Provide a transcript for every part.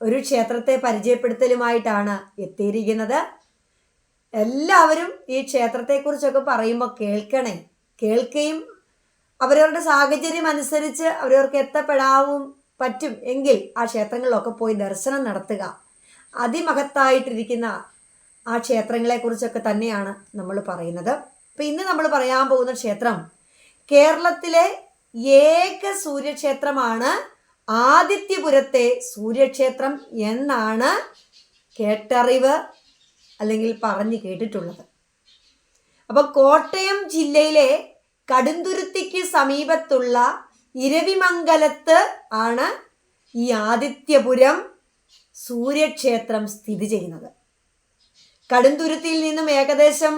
ഒരു ക്ഷേത്രത്തെ പരിചയപ്പെടുത്തലുമായിട്ടാണ് എത്തിയിരിക്കുന്നത്. എല്ലാവരും ഈ ക്ഷേത്രത്തെക്കുറിച്ചൊക്കെ പറയുമ്പോൾ കേൾക്കണേ. കേൾക്കുകയും അവരവരുടെ സാഹചര്യം അനുസരിച്ച് അവരവർക്ക് എത്തപ്പെടാവും പറ്റും എങ്കിൽ ആ ക്ഷേത്രങ്ങളിലൊക്കെ പോയി ദർശനം നടത്തുക. അതിമഹത്തായിട്ടിരിക്കുന്ന ആ ക്ഷേത്രങ്ങളെക്കുറിച്ചൊക്കെ തന്നെയാണ് നമ്മൾ പറയുന്നത്. അപ്പം ഇന്ന് നമ്മൾ പറയാൻ പോകുന്ന ക്ഷേത്രം കേരളത്തിലെ ഏക സൂര്യക്ഷേത്രമാണ് ആദിത്യപുരത്തെ സൂര്യക്ഷേത്രം എന്നാണ് കേട്ടറിവ് അല്ലെങ്കിൽ പറഞ്ഞു കേട്ടിട്ടുള്ളത്. അപ്പോൾ കോട്ടയം ജില്ലയിലെ കടുന്തുരുത്തിക്ക് സമീപത്തുള്ള ഇരവിമംഗലത്ത് ആണ് ഈ ആദിത്യപുരം സൂര്യക്ഷേത്രം സ്ഥിതി ചെയ്യുന്നത്. കടുന്തുരുത്തിയിൽ നിന്നും ഏകദേശം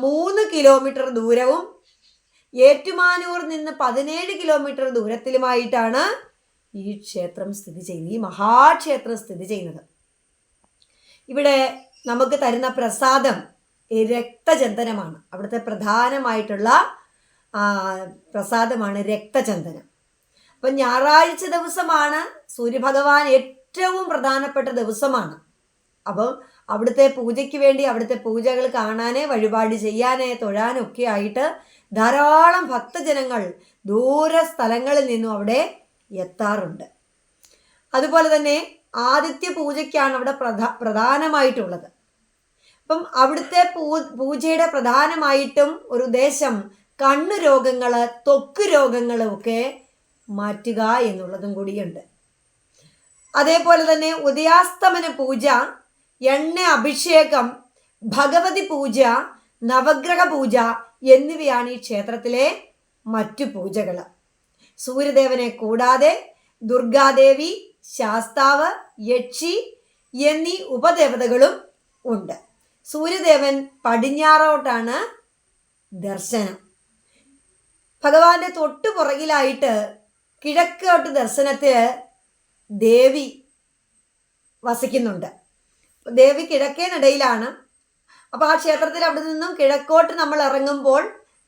മൂന്ന് കിലോമീറ്റർ ദൂരവും ഏറ്റുമാനൂർ നിന്ന് പതിനേഴ് കിലോമീറ്റർ ദൂരത്തിലുമായിട്ടാണ് ഈ ക്ഷേത്രം സ്ഥിതി ചെയ്യുന്നത് ഈ മഹാക്ഷേത്രം സ്ഥിതി ചെയ്യുന്നത്. ഇവിടെ നമുക്ക് തരുന്ന പ്രസാദം രക്തചന്ദനമാണ്. അവിടുത്തെ പ്രധാനമായിട്ടുള്ള പ്രസാദമാണ് രക്തചന്ദനം. അപ്പം ഞായറാഴ്ച ദിവസമാണ് സൂര്യഭഗവാൻ ഏറ്റവും പ്രധാനപ്പെട്ട ദിവസമാണ്. അപ്പം അവിടുത്തെ പൂജയ്ക്ക് വേണ്ടി അവിടുത്തെ പൂജകൾ കാണാനേ വഴിപാട് ചെയ്യാനേ തൊഴാനൊക്കെ ആയിട്ട് ധാരാളം ഭക്തജനങ്ങൾ ദൂര സ്ഥലങ്ങളിൽ നിന്നും അവിടെ എത്താറുണ്ട്. അതുപോലെ തന്നെ ആദിത്യ പൂജയ്ക്കാണ് അവിടെ പ്രധാ പ്രധാനമായിട്ടുള്ളത്. അപ്പം അവിടുത്തെ പൂ പൂജയുടെ പ്രധാനമായിട്ടും ഒരു ഉദ്ദേശം കണ്ണു രോഗങ്ങൾ തൊക്ക് രോഗങ്ങളും ഒക്കെ മാറ്റുക എന്നുള്ളതും കൂടിയുണ്ട്. അതേപോലെ തന്നെ ഉദയാസ്തമന പൂജ എണ്ണ അഭിഷേകം ഭഗവതി പൂജ നവഗ്രഹ പൂജ എന്നിവയാണ് ഈ ക്ഷേത്രത്തിലെ മറ്റു പൂജകൾ സൂര്യദേവനെ കൂടാതെ ദുർഗാദേവി ശാസ്താവ് യക്ഷി എന്നീ ഉപദേവതകളും ഉണ്ട്. സൂര്യദേവൻ പടിഞ്ഞാറോട്ടാണ് ദർശനം. ഭഗവാന്റെ തൊട്ടു പുറകിലായിട്ട് കിഴക്കോട്ട് ദർശനത്തിൽ ദേവി വസിക്കുന്നുണ്ട്. ദേവി കിഴക്കേനിടയിലാണ്. അപ്പോൾ ആ ക്ഷേത്രത്തിൽ അവിടെ നിന്നും കിഴക്കോട്ട് നമ്മൾ ഇറങ്ങുമ്പോൾ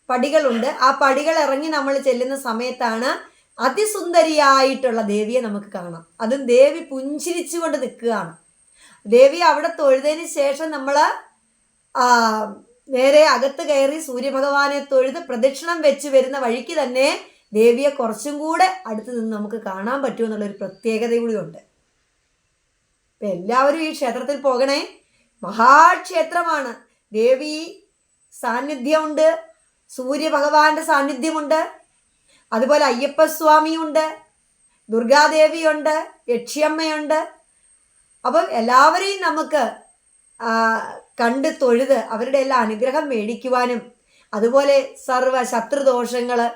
പടികളുണ്ട്. ആ പടികൾ ഇറങ്ങി നമ്മൾ ചെല്ലുന്ന സമയത്താണ് അതിസുന്ദരിയായിട്ടുള്ള ദേവിയെ നമുക്ക് കാണാം. അതും ദേവി പുഞ്ചിരിച്ചുകൊണ്ട് നിൽക്കുകയാണ്. ദേവി അവിടെ തൊഴുതതിന് ശേഷം നമ്മൾ നേരെ അകത്ത് കയറി സൂര്യഭഗവാനെ തൊഴുത് പ്രദക്ഷിണം വെച്ച് വരുന്ന വഴിക്ക് തന്നെ ദേവിയെ കുറച്ചും കൂടെ അടുത്ത് നിന്ന് നമുക്ക് കാണാൻ പറ്റുമെന്നുള്ളൊരു പ്രത്യേകത കൂടിയുണ്ട് അപ്പം എല്ലാവരും ഈ ക്ഷേത്രത്തിൽ പോകണേ. മഹാക്ഷേത്രമാണ്. ദേവി സാന്നിധ്യമുണ്ട്. സൂര്യഭഗവാന്റെ സാന്നിധ്യമുണ്ട്. അതുപോലെ അയ്യപ്പസ്വാമിയുണ്ട്. ദുർഗാദേവിയുണ്ട്. യക്ഷിയമ്മയുണ്ട്. അപ്പം എല്ലാവരെയും നമുക്ക് കണ്ട് തൊഴുത് അവരുടെ എല്ലാ അനുഗ്രഹം മേടിക്കുവാനും അതുപോലെ സർവ ശത്രുദോഷങ്ങൾ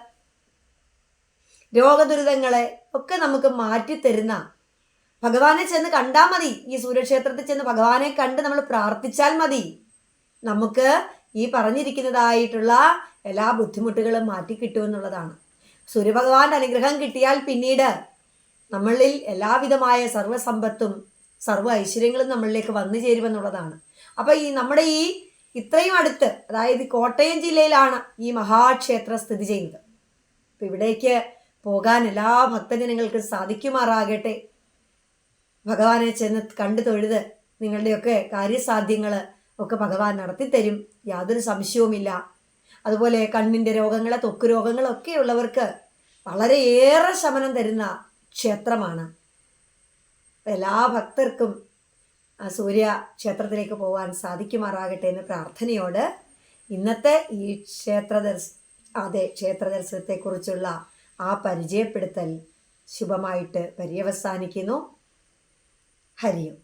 രോഗദുരിതങ്ങളെ ഒക്കെ നമുക്ക് മാറ്റിത്തരുന്ന ഭഗവാനെ ചെന്ന് കണ്ടാൽ മതി. ഈ സൂര്യക്ഷേത്രത്തിൽ ചെന്ന് ഭഗവാനെ കണ്ട് നമ്മൾ പ്രാർത്ഥിച്ചാൽ മതി. നമുക്ക് ഈ പറഞ്ഞിരിക്കുന്നതായിട്ടുള്ള എല്ലാ ബുദ്ധിമുട്ടുകളും മാറ്റി കിട്ടുമെന്നുള്ളതാണ് സൂര്യഭഗവാന്റെ അനുഗ്രഹം കിട്ടിയാൽ പിന്നീട് നമ്മളിൽ എല്ലാവിധമായ സർവസമ്പത്തും സർവ ഐശ്വര്യങ്ങളും നമ്മളിലേക്ക് വന്നു ചേരുമെന്നുള്ളതാണ് അപ്പോൾ ഈ നമ്മുടെ ഈ ഇത്രയും അടുത്ത് അതായത് കോട്ടയം ജില്ലയിലാണ് ഈ മഹാക്ഷേത്രം സ്ഥിതി ചെയ്യുന്നത്. ഇവിടേക്ക് പോകാൻ എല്ലാ ഭക്തജനങ്ങൾക്കും സാധിക്കുമാറാകട്ടെ. ഭഗവാനെ ചെന്ന് കണ്ടു തൊഴുത് നിങ്ങളുടെയൊക്കെ കാര്യസാധ്യങ്ങൾ ഒക്കെ ഭഗവാൻ നടത്തിത്തരും യാതൊരു സംശയവുമില്ല. അതുപോലെ കണ്ണിന്റെ രോഗങ്ങൾ തൊക്ക് രോഗങ്ങളൊക്കെ ഉള്ളവർക്ക് വളരെയേറെ ശമനം തരുന്ന ക്ഷേത്രമാണ്. എല്ലാ ഭക്തർക്കും ആ സൂര്യ ക്ഷേത്രത്തിലേക്ക് പോകാൻ സാധിക്കുമാറാകട്ടെ എന്ന് പ്രാർത്ഥനയോട് ഇന്നത്തെ ഈ ക്ഷേത്ര ദർശ അതെ ക്ഷേത്ര ദർശനത്തെക്കുറിച്ചുള്ള ആ പരിചയപ്പെടുത്തൽ ശുഭമായിട്ട് പര്യവസാനിക്കുന്നു. 还得